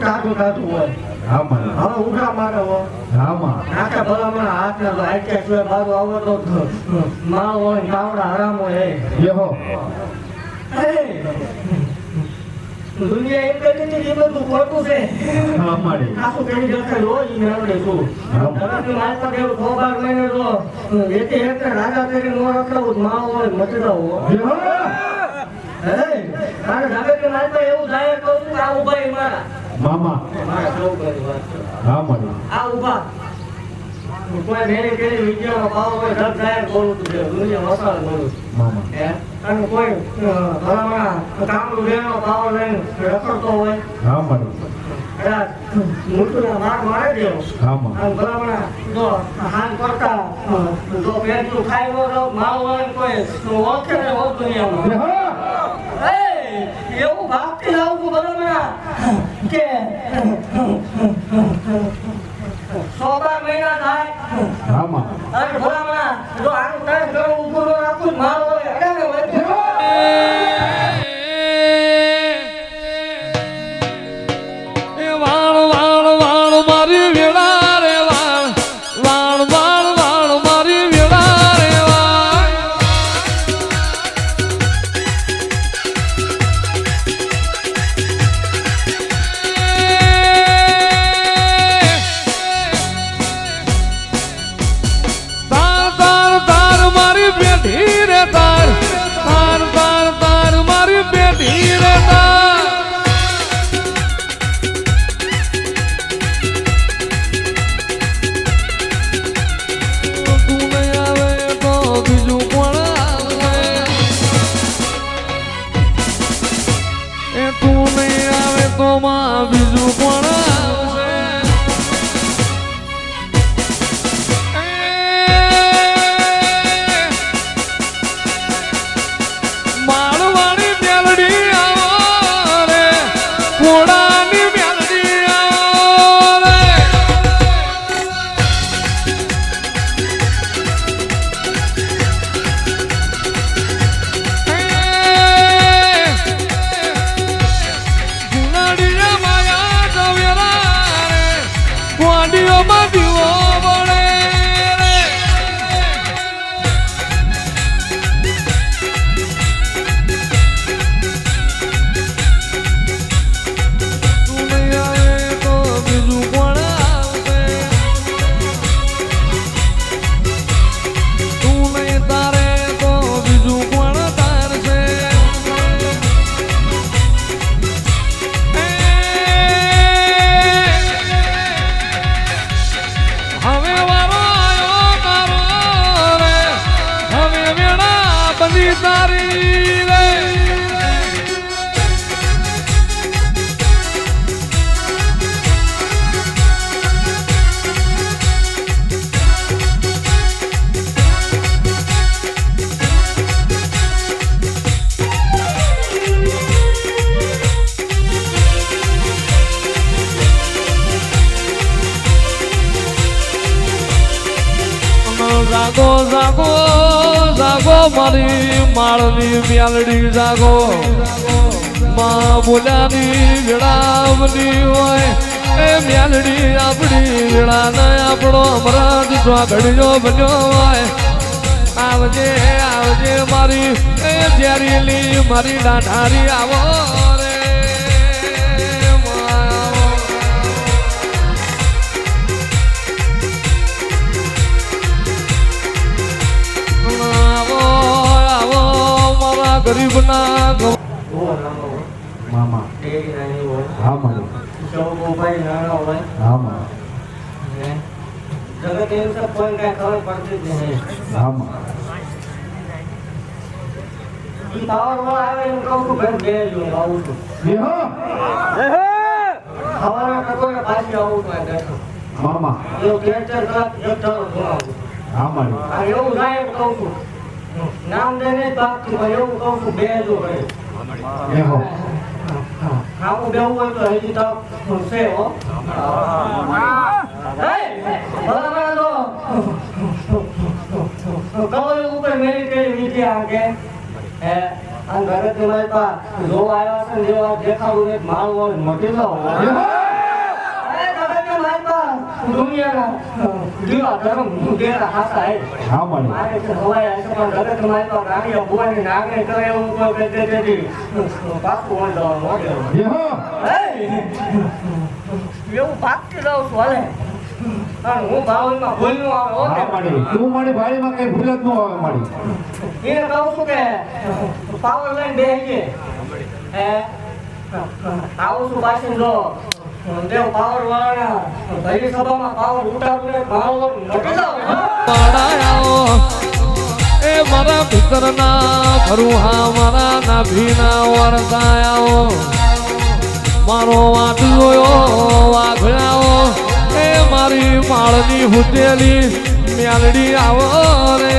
ટાઢું ટાઢું હોય હા મારી હવે ઉઘરા મારે હો હા માં નાકે ભલામણ હાથ ને તો કે સિવાય બાજુ આવો તો માળ હોય કાવડા હરામ હોય. બેહો દુનિયા એમ કહી દીધી કે બધું ખોટું છે હા આખું કરી જશે છું એથી એક રાજા તરીકે નો રખડવું માળ હોય હે મારે માલતા એવું જાહેર મામા. હા મારી. આ ઊભા. કોઈ મેરી કેરી વિદ્યાનો ભાવ હોય ધબ જાહેર કરું છું. જે દુનિયા વસાલ કરું મામા. હે? અને કોઈ ભલામણા કામનું બેનો ભાવ લઈને રખડતો હોય. હા મારી. કદાચ મૃત્યુના માર મારી દેવો. હા માં અને ભલામણા જો હાન કરતા જો પેટનું ખાઈ નો રહો હોય કોઈ ઓળખે હોત દુનિયામાં. એવું ભાગતી જાઉં છું ભલામણા કે સોબા મહિના થાય. આમાં અને ભલામણા જો આનું ટાઈમ ઘણું ઉપર રાખું મારો આવે તો માં બીજું તારી રે જાગો જાગો જાગો મારી માળની મ્યાલડી જાગો. માં બોલાની વેળાવની હોય. એ મ્યાલડી આપણી વેળા ને આપણો અમરાજ સ્વાગડ્યો બન્યો હોય. આવજે આવજે મારી, એ ઝેરીલી મારી દાઢારી આવો રે. ભાઈ હોય હા? જગત એમ તો કોઈ કાંઈ ખબર પડતી જ નહીં. હા ઈ પાવર વાળો આવે એમ કહું છું ભાઈ બે જો આવું છું. બેહો. કતો ને પાછી આવું છું આ મામા એવું કલાક આ થાય એમ કહું છું. નામ દે નહીં પાકતું પણ એવું કહું છું બે જો ભાઈ. હાઉ બેવું હોય તો હજી તો ખુરશે હો. બરાબર તો. કવર ઉપર મેરી કરી નીચે આગે હે? અને ઘરે તે મારી પા જો આવ્યા છે જો આ દેખાવું એક અ, દીવા ધર્મ દેરા હાસા હે હા માડી મારે તો હવાય આ તો પણ જગતમાં તો રાણીઓ ભુવાની નાગને કરે એવું કોઈ કે તે તેથી પાકું હોય તો મોઢે. એ હો હે! એવું હું ભાવનમાં ભૂલનું આવે ઓકે હા કે. તું મારી ભાળીમાં કઈ ભૂલ જ ન આવે એને કહું છું કે પાવર લાઈન બેસીએ હે આવું છું પાછી જો દેવ પાવર વાળાના ભરી સભામાં પાવર ઉઠાવીને ભાવ નટી જાવ પાડાયાઓ એ મારા ભીતરના ભરુહા, મારા મારો વાટ વાઘડાઓ એ મારી માળની હુતેલી મેલડી આવો રે.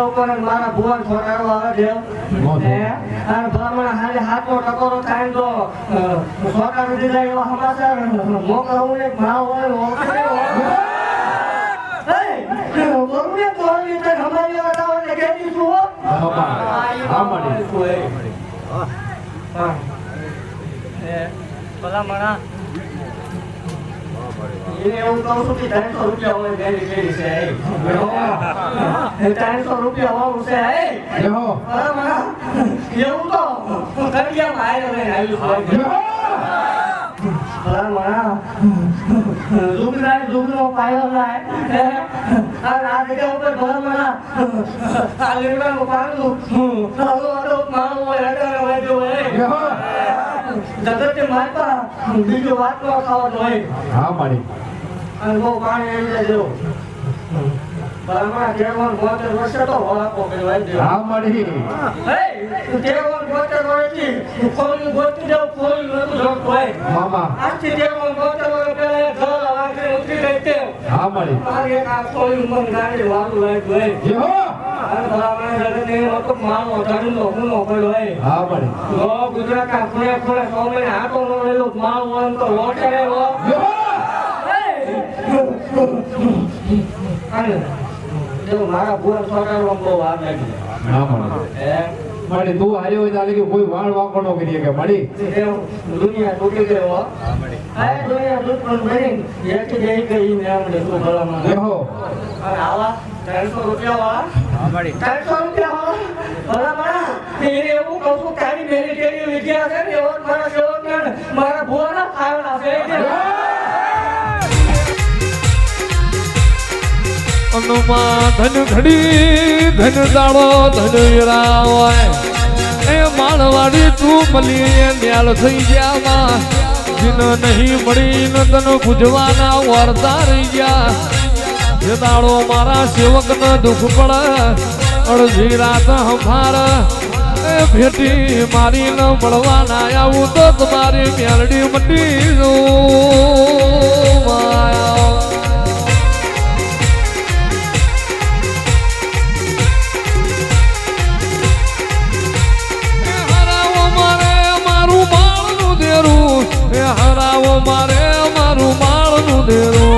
મારા સૌ પર મારા ભુવન આવે છે. અને ભલામણ હાલે હાથનો ટકોરો થાય તો છોટાડી દીધા એવા સમાચાર મોકલાવું ને ભાવ હોય. ભલામણા એવું કે ત્રણસો રૂપિયા હોય ત્રણસો રૂપિયા વાળું છે એવું તો કડિયામાં આવ્યું હો ભલામણા ઝુગરાય ઝુગરો પાયો લાય આ જગ્યા ઉપર આ જગતે મારતા બીજું વાત ન હા માડી અને બહુ પાણી જાય જેવું ભલામણા તેરવન તો હોળાપો કર્યો આવી ગયો. હા માડી હે, તેરવન બોતેર વર્ષથી ખોલ્યું ગોતી જાઉં, ખોલ્યું નહોતું જોતું હોય. મામા આજથી તેરવન બોતેર વર્ષ પહેલા એક ઘર વાંકડી ઉતરી ગઈ તે. હા માડી મારે એક આ ખોલ્યું મન ગાડી વાળું લાગ્યું હોય. એ હો અને ભલામણા જગતને એવો તો માનો ધણીનો ગુનો કર્યો હોય. હા માડી જો ગુજરાતના ખૂણે ખૂણે સો મહિને આંટો ન માલ તો લોટે મારા ભૂરા છોકરાનો બહુ વાર લાગી. હે? તું હાર્યો હોય તારે કે કોઈ વાળ વાંકો ન કરીએ કે મળી દુનિયા તૂટી હો. આ દુનિયા તૂટ બની. એકી જઈ ગઈ ને આમ લીધું ભલામણ. એ અને આવા ત્રણસો રૂપિયા વાળા ત્રણસો રૂપિયા વાળા ભલામણ. એને એવું કહું છું આવી મેરી ટેરી વિદ્યા છે ને એવો મારા સેવકને મારા ભુવાના છે અનુમાં ધન ઘડી ધન દાડો ધન વિરાવાય. એ માળવાડી તું મળી ન્યાલ થઈ ગયા માં જીન નહીં મળી ન તન પૂજવાના વાર્તા રહી ગયા. જે દાડો મારા સેવક ન દુઃખ પડે, અડધી રાત એ ભેટી મારી ન મળવાના, આવું તો તમારી મેલડી મટી જવું માળનું